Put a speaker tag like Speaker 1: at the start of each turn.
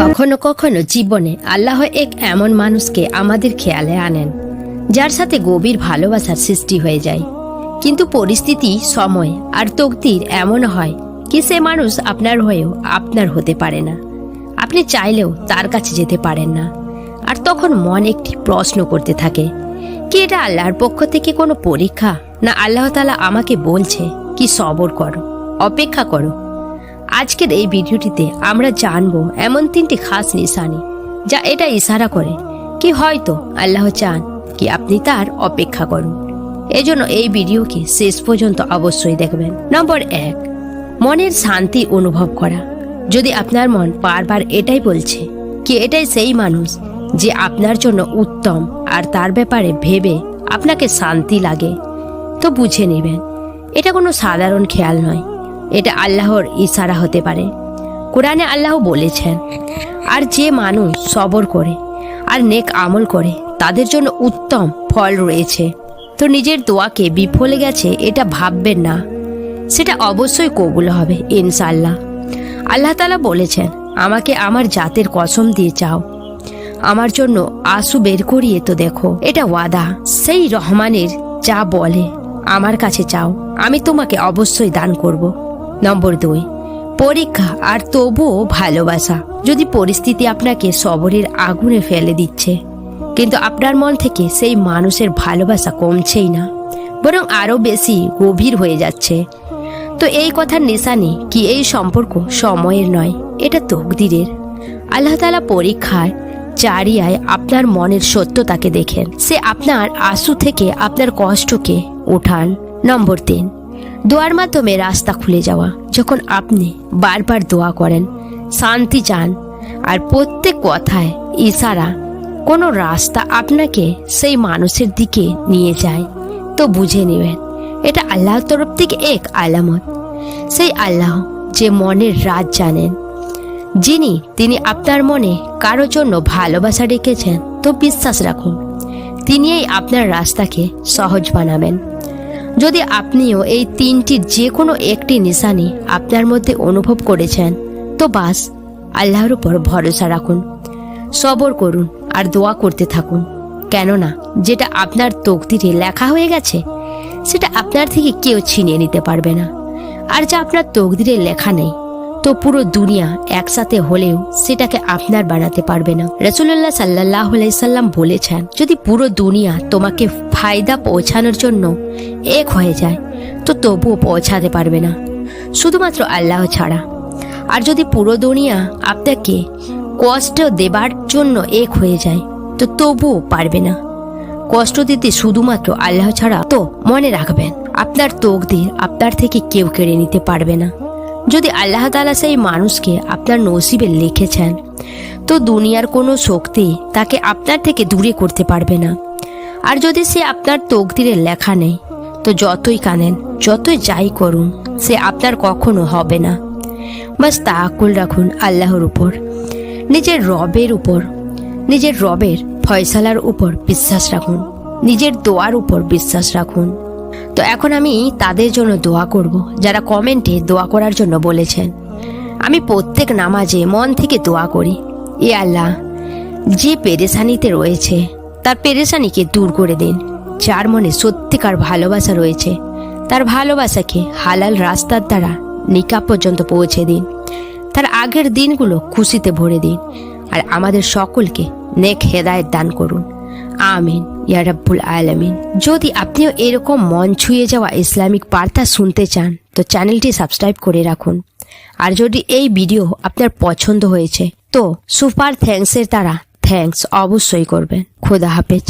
Speaker 1: কখনো কখনো জীবনে আল্লাহ এক এমন মানুষকে আমাদের খেয়ালে আনেন, যার সাথে গভীর ভালোবাসার সৃষ্টি হয়ে যায়। কিন্তু পরিস্থিতি, সময় আর তকদির এমন হয় কি সে মানুষ আপনার হয়েও আপনার হতে পারে না। আপনি চাইলেও তার কাছে যেতে পারেন না। আর তখন মন একটি প্রশ্ন করতে থাকে, কি এটা আল্লাহর পক্ষ থেকে কোনো পরীক্ষা, না আল্লাহ তালা আমাকে বলছে কি সবর করো, অপেক্ষা করো আজকের এই ভিডিওটিতে আমরা জানব এমন তিনটি খাস নিশানি যা এটা ইশারা করে। কি হয়তো আল্লাহ চান কি আপনি তার অপেক্ষা করুন। এজন্য এই ভিডিওকে শেষ পর্যন্ত অবশ্যই দেখবেন। নম্বর এক, মনের শান্তি অনুভব করা। যদি আপনার মন বারবার এটাই বলছে কি এটাই সেই মানুষ যে আপনার জন্য উত্তম আর তার ব্যাপারে ভেবে আপনাকে শান্তি লাগে, তো বুঝে নেবেন। এটা কোনো সাধারণ খেয়াল নয়। এটা আল্লাহর ইশারা হতে পারে। কোরআনে আল্লাহ বলেছেন, আর যে মানুষ সবর করে আর নেক আমল করে, তাদের জন্য উত্তম ফল রয়েছে। তো নিজের দোয়াকে বিফলে গেছে, এটা ভাববেন না। সেটা অবশ্যই কবুল হবে ইনশাল্লাহ আল্লাহ তালা বলেছেন, আমাকে আমার জাতের কসম দিয়ে চাও। আমার জন্য আশু বের করিয়ে তো দেখো, এটা ওয়াদা। সেই রহমানের যা বলে, আমার কাছে চাও। আমি তোমাকে অবশ্যই দান করব। নম্বর দুই, পরীক্ষা আর তবুও ভালোবাসা। যদি পরিস্থিতি আপনাকে সবরের আগুনে ফেলে দিচ্ছে, কিন্তু আপনার মন থেকে সেই মানুষের ভালোবাসা কমছেই না, বরং আরও বেশি গভীর হয়ে যাচ্ছে। তো এই কথার নিশানি কি এই সম্পর্ক সময়ের নয়, এটা তকদিরের। আল্লাহ তালা পরীক্ষায় চারিয়ায় আপনার মনের সত্যতাকে দেখেন। সে আপনার আশু থেকে আপনার কষ্টকে ওঠান। নম্বর তিন দোয়ার মাধ্যমে রাস্তা খুলে যাওয়া, যখন আপনি বারবার দোয়া করেন, শান্তি চান, আর প্রত্যেক কথায় ইশারা, কোনো রাস্তা আপনাকে সেই মানুষের দিকে নিয়ে যায়। তো বুঝে নেবেন, এটা আল্লাহর তরফ থেকে এক আলামত। সেই আল্লাহ যে মনের রাজ জানেন, যিনি, তিনি আপনার মনে কারও জন্য ভালোবাসা রেখেছেন, তো বিশ্বাস রাখুন, তিনিই আপনার রাস্তাকে সহজ বানাবেন। যদি আপনিও এই তিনটির যে কোনো একটি নিশানি আপনার মধ্যে অনুভব করেছেন, তো বাস, আল্লাহর উপর ভরসা রাখুন। সবর করুন আর দোয়া করতে থাকুন। কেননা, যেটা আপনার তকদিরে লেখা হয়ে গেছে, সেটা আপনার থেকে কেউ ছিনিয়ে নিতে পারবে না। আর যা আপনার তকদিরে লেখা নেই তো পুরো দুনিয়া একসাথে হলেও সেটাকে আপনার বানাতে পারবে না। রসুল্লাহ সাল্লাহ সাল্লাম বলেছেন, যদি পুরো দুনিয়া তোমাকে ফায়দা পৌঁছানোর জন্য এক হয়ে যায়, তো তবুও পৌঁছাতে পারবে না। শুধুমাত্র আল্লাহ ছাড়া। আর যদি পুরো দুনিয়া আপনাকে কষ্ট দেবার জন্য এক হয়ে যায়, তো তবুও পারবে না। কষ্ট দিতে শুধুমাত্র আল্লাহ ছাড়া তো মনে রাখবেন, আপনার তকদির আপনার থেকে কেউ কেড়ে নিতে পারবে না। যদি আল্লাহ তালা সেই মানুষকে আপনার নসিবে লিখেছেন, তো দুনিয়ার কোনো শক্তি তাকে আপনার থেকে দূরে করতে পারবে না। আর যদি সে আপনার তকদিরে লেখা নেই, তো যতই কানেন, যতই যাই করুন, সে আপনার কখনো হবে না। বাস তাকুল রাখুন আল্লাহর উপর, নিজের রবের উপর, নিজের রবের ফয়সালার উপর বিশ্বাস রাখুন, নিজের দোয়ার উপর বিশ্বাস রাখুন। তো এখন আমি তাদের জন্য দোয়া করব, যারা কমেন্টে দোয়া করার জন্য বলেছেন। আমি প্রত্যেক নামাজে মন থেকে দোয়া করি। এ আল্লাহ, যে পেরেশানিতে রয়েছে, তার পেরেশানিকে দূর করে দিন। যার মনে সত্যিকার ভালোবাসা রয়েছে, তার ভালোবাসাকে হালাল রাস্তার দ্বারা নিকা পর্যন্ত পৌঁছে দিন। তার আগের দিনগুলো খুশিতে ভরে দিন। আর আমাদের সকলকে নেক হেদায়ত দান করুন। আমিন। ইয়া আলমিন। যদি আপনিও এরকম মন ছুঁয়ে যাওয়া ইসলামিক বার্তা শুনতে চান, তো চ্যানেলটি সাবস্ক্রাইব করে রাখুন। আর যদি এই ভিডিও আপনার পছন্দ হয়েছে, তো সুপার থ্যাঙ্কসের দ্বারা থ্যাংকস অবশ্যই করবেন। খোদা হাফেজ।